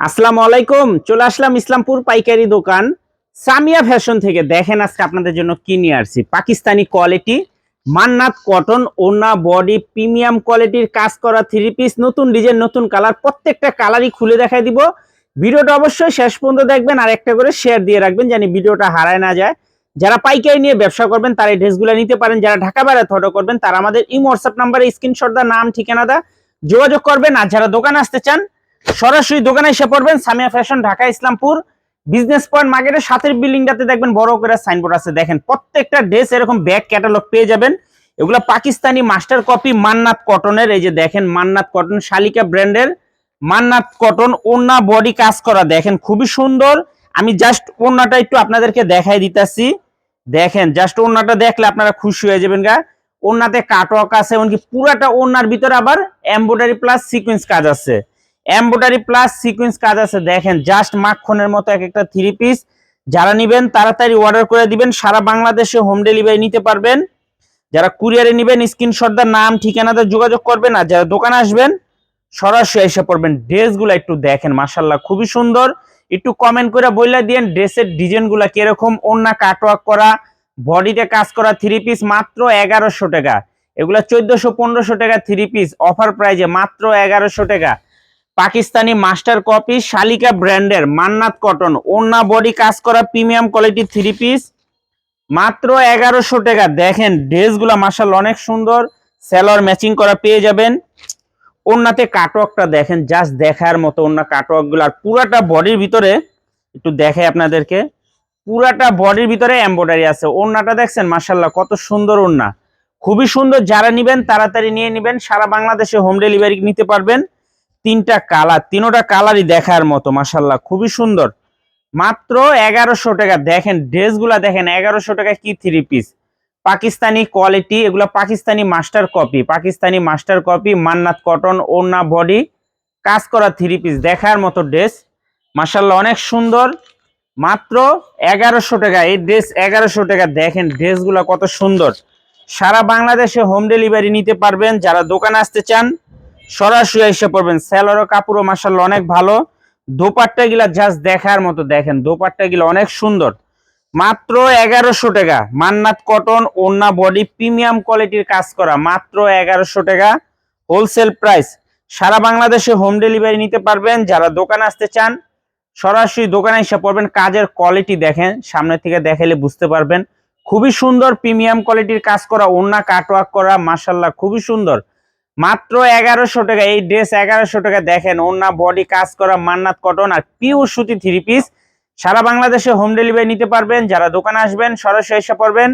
আসসালামু আলাইকুম, চলে আসলাম ইসলামপুর পাইকারি দোকান। সামিয়া ফ্যাশন থেকে দেখেন আজকে আপনাদের জন্য কি নিয়ে আসছি। পাকিস্তানি কোয়ালিটি, মান্নাত কটন ওনা বডি, প্রিমিয়াম কোয়ালিটির কাজ করা থ্রি পিস নতুন ডিজাইন নতুন কালার প্রত্যেকটা কালারই খুলে দেখাই দিব। ভিডিওটা অবশ্যই শেষ পর্যন্ত দেখবেন আর একটা করে শেয়ার দিয়ে রাখবেন জানি ভিডিওটা হারায় না যায়। যারা পাইকারি নিয়ে ব্যবসা করবেন, তারা এই ড্রেসগুলো নিতে পারেন। যারা ঢাকা বাইরে অর্ডার করবেন, তারা আমাদের এই হোয়াটসঅ্যাপ নাম্বারে স্ক্রিনশট দা নাম ঠিকানা দা যোগাযোগ করবেন। আর যারা দোকানে আসতে চান সরাসরি দোকানে এসে পড়বেন Samia fashion, Dhaka, Islampur. Business point মার্কেটের সাথের বিল্ডিংটাতে দেখবেন বড় করে সাইনবোর্ড আছে। দেখেন, প্রত্যেকটা ড্রেস এরকম ব্যাগ ক্যাটালগ পেয়ে যাবেন। এগুলো পাকিস্তানি মাস্টার কপি মান্নাত কটনের এই যে দেখেন, মান্নাত কটন শালিকা ব্র্যান্ডের। মান্নাত কটন ওন্না বডি কাজ করা। দেখেন, খুবই সুন্দর। আমি জাস্ট ওন্নাটা একটু আপনাদেরকে দেখাই দিতেছি। দেখেন জাস্ট ওন্নাটা দেখলে আপনারা খুশি হয়ে যাবেন গা। ওন্নাতে কাটওয়ার্ক আছে, এমনকি পুরাটা ওন্নার ভিতরে আবার এমব্রয়ডারি প্লাস সিকোয়েন্স কাজ আছে। এমব্রয়ডারি প্লাস সিকোয়েন্স কাজ আছে, দেখেন জাস্ট মাখনের মতো এক একটা থ্রি পিস যারা নিবেন, তাড়াতাড়ি অর্ডার করে দিবেন, সারা বাংলাদেশে হোম ডেলিভারি নিতে পারবেন। যারা কুরিয়ারে নিবেন স্ক্রিনশটদার নাম, ঠিকানাতে যোগাযোগ করবেন, আর যারা দোকানে আসবেন, সরাসরি এসে পড়বেন। ড্রেসগুলো একটু দেখেন মাসাল্লাহ খুবই সুন্দর। একটু কমেন্ট করে বললে দিয়েন, ড্রেসের ডিজাইনগুলো কীরকম অন্য কাটওয়ার্ক করা বডিতে কাজ করা থ্রি পিস মাত্র এগারোশো টাকা। এগুলা চোদ্দশো, পনেরোশো টাকা থ্রি পিস অফার প্রাইজে মাত্র এগারোশো টাকা। পাকিস্তানি মাস্টার কপি শালিকা ব্র্যান্ডের মান্নাত কটন। ওন্না বডি কাজ করা প্রিমিয়াম কোয়ালিটি থ্রি পিস মাত্র এগারোশো টাকা। দেখেন, ড্রেসগুলা মাসাল অনেক সুন্দর। সেলর ম্যাচিং করা পেয়ে যাবেন। ওন্নাতে কাটওয়ার্কটা দেখেন জাস্ট দেখার মতো ওন্না কাটওয়ার্কগুলো আর পুরাটা বডির ভিতরে, একটু দেখে আপনাদেরকে। পুরাটা বডির ভিতরে এম্বয়ডারি আছে। ওন্নাটা দেখছেন মাসাল্লাহ কত সুন্দর ওন্না খুবই সুন্দর। যারা নিবেন, তাড়াতাড়ি নিয়ে নিবেন। সারা বাংলাদেশে হোম ডেলিভারি নিতে পারবেন। তিনটা কালার, তিনোটা কালারই দেখার মতো মাসাল্লাহ খুবই সুন্দর। মাত্র এগারোশো টাকা, দেখেন, ড্রেসগুলা দেখেন, এগারোশো টাকা কি থ্রি পিস পাকিস্তানি কোয়ালিটি এগুলো Pakistani master copy Pakistani master copy Mannat cotton ওনা বডি কাজ করা থ্রি পিস দেখার মতো ড্রেস মাসাল্লাহ অনেক সুন্দর। মাত্র এগারোশো টাকা, এই ড্রেস এগারোশো টাকা, দেখেন ড্রেসগুলো কত সুন্দর। সারা বাংলাদেশে হোম ডেলিভারি নিতে পারবেন, যারা দোকানে আসতে চান সরাসরি এসে পড়বেন। স্যালোরও কাপড়ও মাসাল্লাহ অনেক ভালো। দোপাট্টা গিলা জাস্ট দেখার মতো দেখেন। দোপাট্টা গিলা অনেক সুন্দর। মাত্র এগারোশো টাকা। মান্নাত কটন ওন্না বডি, প্রিমিয়াম কোয়ালিটির কাজ করা। মাত্র এগারোশো টাকা। Wholesale price. সারা বাংলাদেশে হোম ডেলিভারি নিতে পারবেন। যারা দোকানে আসতে চান, সরাসরি দোকানে এসে পড়বেন। কাজের কোয়ালিটি দেখেন। সামনে থেকে দেখালে বুঝতে পারবেন। খুবই সুন্দর প্রিমিয়াম কোয়ালিটির কাজ করা। ওন্না কাটওয়ার্ক করা মাসাল্লাহ খুবই সুন্দর। মাত্র এগারোশো টাকা, এই ড্রেস এগারোশো টাকা দেখেন ওন্না বডি কাজ করা, মান্নাত কটন আর পিওর সুতি থ্রি পিস সারা বাংলাদেশে হোম ডেলিভারি নিতে পারবেন, যারা দোকানে আসবেন, সরাসরি এসে পড়বেন।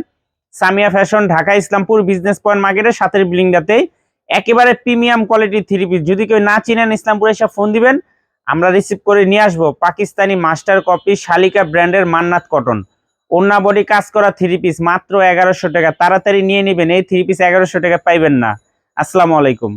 Samia fashion Dhaka, Islampur business point মার্কেটের সাথের বিল্ডিংটাতেই একেবারে প্রিমিয়াম কোয়ালিটির থ্রি পিস যদি কেউ না চিনেন, ইসলামপুরে এসে ফোন দিবেন, আমরা রিসিভ করে নিয়ে আসব। পাকিস্তানি মাস্টার কপি শালিকা ব্র্যান্ডের মান্নাত কটন ওন্না বডি কাজ করা থ্রি পিস মাত্র এগারোশো টাকা। তাড়াতাড়ি নিয়ে নেবেন, এই থ্রি পিস এগারোশো টাকা পাইবেন না। আসসালামু আলাইকুম।